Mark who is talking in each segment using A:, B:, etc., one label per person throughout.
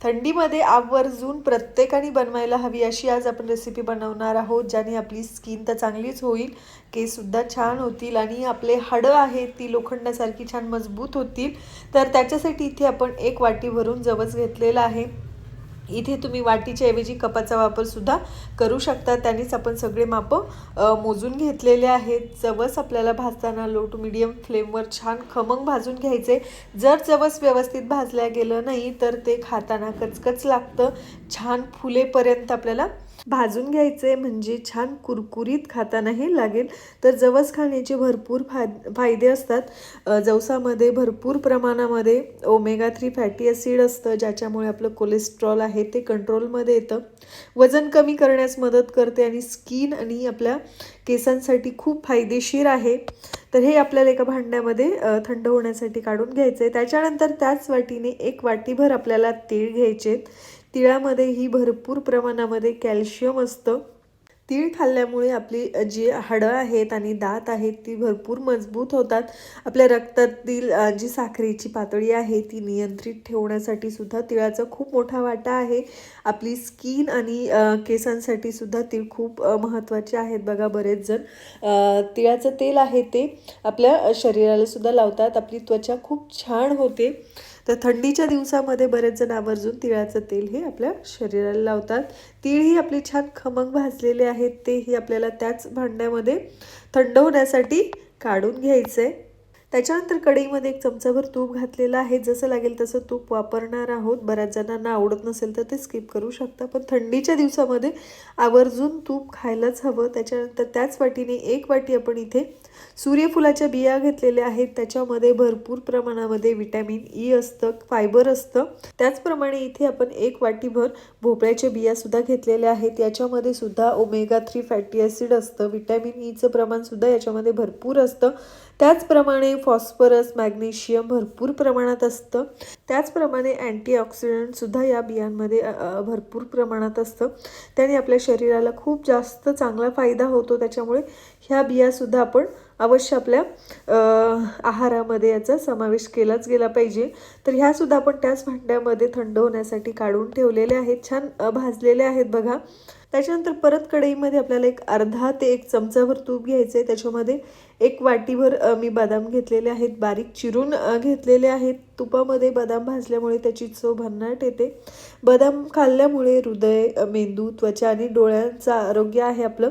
A: थंडीमध्ये आवर्जून प्रत्येकाने बनवायला हवी अशी आज आपण रेसिपी बनवणार आहोत ज्याने आपली स्किन तर चांगलीच होईल केससुद्धा छान होतील आणि आपले हाडं आहेत ती लोखंडासारखी छान मजबूत होतील. तर त्याच्यासाठी इथे आपण एक वाटी भरून जवस घेतलेला आहे. इथे तुम्ही वाटीच्या ऐवजी कपाचा वापर सुद्धा करू शकता. त्यांनीच आपण सगळे मापं मोजून घेतलेले आहेत. जवस आपल्याला भाजताना लो टू मिडियम फ्लेमवर छान खमंग भाजून घ्यायचे. जर जवस व्यवस्थित भाजल्या गेलं नाही तर ते खाताना कचकच लागतं. छान फुलेपर्यंत आपल्याला भाजून घ्यायचे म्हणजे छान कुरकुरीत खातानाही लागेल. तर जवस खाण्याचे भरपूर फाय फायदे असतात. जवसामध्ये भरपूर प्रमाणामध्ये ओमेगा थ्री फॅटी ॲसिड असतं ज्याच्यामुळे आपलं कोलेस्ट्रॉल आहे ते कंट्रोलमध्ये येतं. वजन कमी करण्यास मदत करते आणि स्किन आणि आपल्या केसांसाठी खूप फायदेशीर आहे. तर हे आपल्याला एका भांड्यामध्ये थंड होण्यासाठी काढून घ्यायचं आहे त्याच्यानंतर त्याच वाटीने एक वाटीभर आपल्याला तीळ घ्यायचे तिळामध्ये ही भरपूर प्रमाणामध्ये कॅल्शियम असतं. तीळ खाल्ल्यामुळे आपली जी हाडं आहेत आणि दात आहेत ती भरपूर मजबूत होतात. आपल्या रक्तातील जी साखरेची पातळी आहे ती नियंत्रित ठेवण्यासाठी सुद्धा तिळाचा खूप मोठा वाटा आहे. आपली स्किन आणि केसांसाठी सुद्धा तीळ खूप महत्त्वाचे आहेत. बघा बरेच जण तिळाचं तेल आहे ते आपल्या शरीराला सुद्धा लावतात. आपली त्वचा खूप छान होते. तर थंडीच्या दिवसामध्ये बरेच जण आवर्जून तिळाचं तेल हे आपल्या शरीराला लावतात. तीळही आपली छान खमंग भाजलेले आहेत तेही आपल्याला त्याच भांड्यामध्ये थंड होण्यासाठी काढून घ्यायचं आहे त्याच्यानंतर कढईमध्ये एक चमचाभर तूप घातलेलं आहे. जसं लागेल तसं तूप वापरणार आहोत. बऱ्याच जणांना आवडत नसेल तर ते स्किप करू शकता. पण थंडीच्या दिवसामध्ये आवर्जून तूप खायलाच हवं. त्याच्यानंतर त्याच वाटीने एक वाटी आपण इथे सूर्यफुलाच्या बिया घेतलेल्या आहेत. त्याच्यामध्ये भरपूर प्रमाणामध्ये विटॅमिन ई असतं फायबर असतं. त्याचप्रमाणे इथे आपण एक वाटीभर भोपळ्याच्या बियासुद्धा घेतलेल्या आहेत. याच्यामध्ये सुद्धा ओमेगा थ्री फॅटी ॲसिड असतं. विटॅमिन ईचं e प्रमाणसुद्धा याच्यामध्ये भरपूर असतं. त्याचप्रमाणे फॉस्फरस मॅग्नेशियम भरपूर प्रमाणात असतं. त्याचप्रमाणे अँटीऑक्सिडंटसुद्धा या बियांमध्ये भरपूर प्रमाणात असतं. त्याने आपल्या शरीराला खूप जास्त चांगला फायदा होतो. त्याच्यामुळे ह्या बियासुद्धा आपण अवश्य आपल्या आहारामध्ये याचा समावेश केलाच गेला पाहिजे. तर ह्यासुद्धा आपण त्याच भांड्यामध्ये थंड होण्यासाठी काढून ठेवलेल्या आहेत. छान भाजलेल्या आहेत बघा. त्याच्यानंतर परत कढईमध्ये आपल्याला एक अर्धा ते एक चमचाभर तूप घ्यायचं आहे त्याच्यामध्ये एक वाटीभर मी बदाम घेतलेले आहेत. बारीक चिरून घेतलेले आहेत. तुपामध्ये बदाम भाजल्यामुळे त्याची चव भन्नाट येते. बदाम खाल्ल्यामुळे हृदय मेंदू त्वचा आणि डोळ्यांचं आरोग्य आहे आपलं.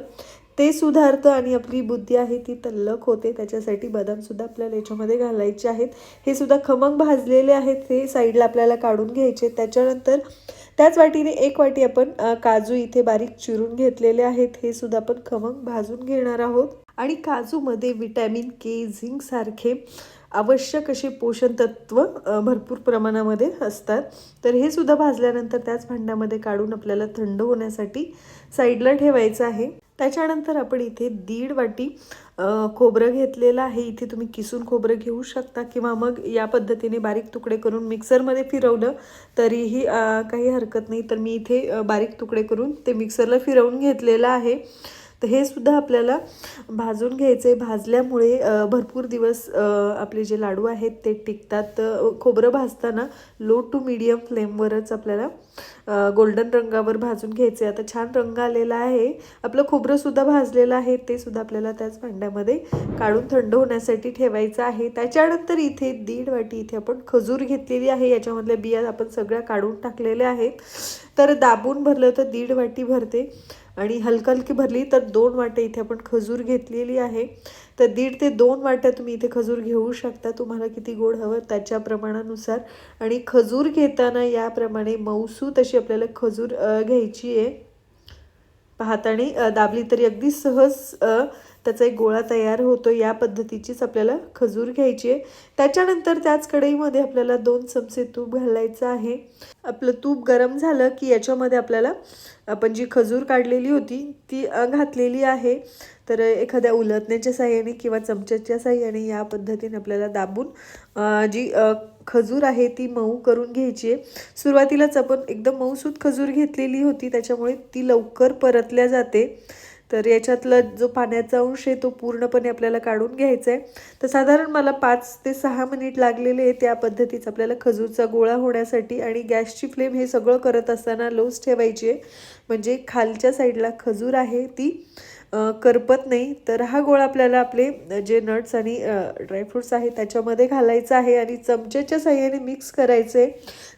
A: ते सुधारतं आणि आपली बुद्धी आहे ती तल्लख होते. त्याच्यासाठी बदामसुद्धा आपल्याला याच्यामध्ये घालायचे आहेत. हे सुद्धा खमंग भाजलेले आहेत. हे साईडला आपल्याला काढून घ्यायचे त्याच्यानंतर त्याच वाटीने एक वाटी आपण काजू इथे बारीक चिरून घेतलेले आहेत. हे सुद्धा आपण खमंग भाजून घेणार आहोत. आणि काजूमध्ये विटॅमिन के झिंक सारखे आवश्यक असे पोषण तत्व भरपूर प्रमाणामध्ये असतात. तर हे सुद्धा भाजल्यानंतर त्याच भांड्यामध्ये काढून आपल्याला थंड होण्यासाठी साईडला ठेवायचं आहे. त्याच्यानंतर आपण इथे दीड वाटी खोबरं घेतलेलं आहे. इथे तुम्ही किसून खोबरं घेऊ शकता किंवा मग या पद्धतीने बारीक तुकडे करून मिक्सरमध्ये फिरवलं तरीही काही हरकत नाही. तर मी इथे बारीक तुकडे करून ते मिक्सरला फिरवून घेतलेलं आहे. तर हे सुद्धा आपल्याला भाजून घ्यायचे भाजल्यामुळे भरपूर दिवस आपले जे लाडू आहेत ते टिकतात. खोबरं भाजताना लो टू मीडियम फ्लेमवरच आपल्याला गोल्डन रंगावर भाजून घ्यायचे आता छान रंग आलेला आहे. आपलं खोबरंसुद्धा भाजलेलं आहे. ते सुद्धा आपल्याला त्याच भांड्यामध्ये काढून थंड होण्यासाठी ठेवायचं आहे. त्याच्यानंतर इथे दीड वाटी इथे आपण खजूर घेतलेली आहे. याच्यामधल्या बिया आपण सगळ्या काढून टाकलेल्या आहेत. तर दाबून भरलं तर दीड वाटी भरते. आणि हलकी हलकी भरली तर दोन वाटे इथे आपण खजूर घेतलेली आहे. तर दीड ते दोन वाट्या तुम्ही इथे खजूर घेऊ शकता. तुम्हाला किती गोड हवं त्याच्या प्रमाणानुसार. आणि खजूर घेताना याप्रमाणे मौसू तशी आपल्याला खजूर घ्यायची आहे. हाताने दाबली तरी अगदी सहज त्याचा एक गोळा तयार होतो या पद्धतीचीच आपल्याला खजूर घ्यायची आहे. त्याच्यानंतर त्याच कढईमध्ये आपल्याला दोन चमचे तूप घालायचं आहे. आपलं तूप गरम झालं की याच्यामध्ये आपल्याला आपण जी खजूर काढलेली होती ती घातलेली आहे. तर एखाद्या उलटण्याच्या साह्याने किंवा चमच्याच्या साह्याने या पद्धतीने आपल्याला दाबून जी खजूर आहे ती मऊ करून घ्यायची आहे. सुरुवातीलाच आपण एकदम मऊसूत खजूर घेतलेली होती त्याच्यामुळे ती लवकर परतल्या जाते. तर याच्यातला जो पाण्याचा अंश आहे तो पूर्णपणे आपल्याला काढून घ्यायचा आहे. तर साधारण मला पाच ते सहा मिनिट लागलेले आहे त्या पद्धतीचं आपल्याला खजूरचा गोळा होण्यासाठी आणि गॅसची फ्लेम हे सगळं करत असताना लोच ठेवायची आहे. म्हणजे खालच्या साईडला खजूर आहे ती. करपत नाही तर हा गोळा आपल्याला आपले जे नट्स आणि ड्रायफ्रूट्स आहेत त्याच्यामध्ये घालायचा आहे आणि चमच्याच्या साह्याने मिक्स करायचे.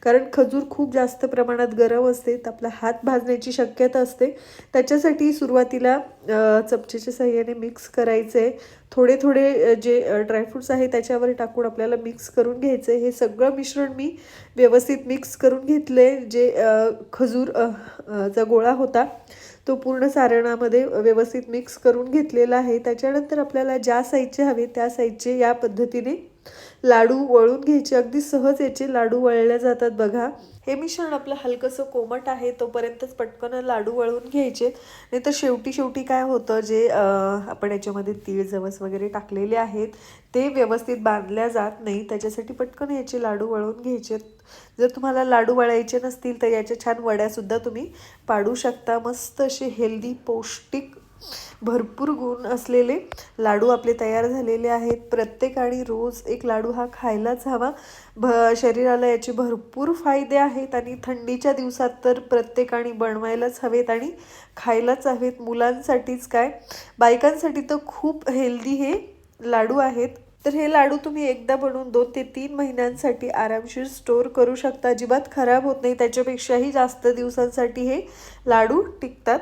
A: कारण खजूर खूप जास्त प्रमाणात गरम असते तर आपला हात भाजण्याची शक्यता असते. त्याच्यासाठी सुरुवातीला चमच्याच्या साह्याने मिक्स करायचे. थोडे थोडे जे ड्रायफ्रूट्स आहे त्याच्यावर टाकून आपल्याला मिक्स करून घ्यायचं. हे सगळं मिश्रण मी व्यवस्थित मिक्स करून घेतले जे खजूर चा गोळा होता. तो पूर्ण सारणामध्ये व्यवस्थित मिक्स करून घेतलेला आहे. त्याच्यानंतर आपल्याला ज्या साईजचे हवे त्या साईजचे या पद्धतीने लाडू वळून घ्यायचे. अगदी सहज याचे लाडू वळल्या जातात बघा. हे मिश्रण आपलं हलकंसं कोमट आहे तोपर्यंतच पटकन लाडू वळून घ्यायचे. नाही तर शेवटी शेवटी काय होतं जे आपण याच्यामध्ये तीळ जवस वगैरे टाकलेले आहेत ते व्यवस्थित बांधल्या जात नाही. त्याच्यासाठी पटकन याचे लाडू वळून घ्यायचे. जर तुम्हाला लाडू वळायचे नसतील तर याच्या छान वड्यासुद्धा तुम्ही पाडू शकता. मस्त असे हेल्दी पौष्टिक भरपूर गुण असलेले लाडू आपले तयार झालेले आहेत. प्रत्येकाने रोज एक लाडू हा खायलाच हवा. भ शरीराला याचे भरपूर फायदे आहेत आणि थंडीच्या दिवसात तर प्रत्येकाने बनवायलाच हवेत आणि खायलाच हवेत. मुलांसाठीच काय? बायकांसाठी तर खूप हेल्दी हे लाडू आहेत. तर हे लाडू तुम्ही एकदा बनवून दोन ते तीन महिन्यांसाठी आरामशीर स्टोर करू शकता. अजिबात खराब होत नाही. त्याच्यापेक्षाही जास्त दिवसांसाठी हे लाडू टिकतात.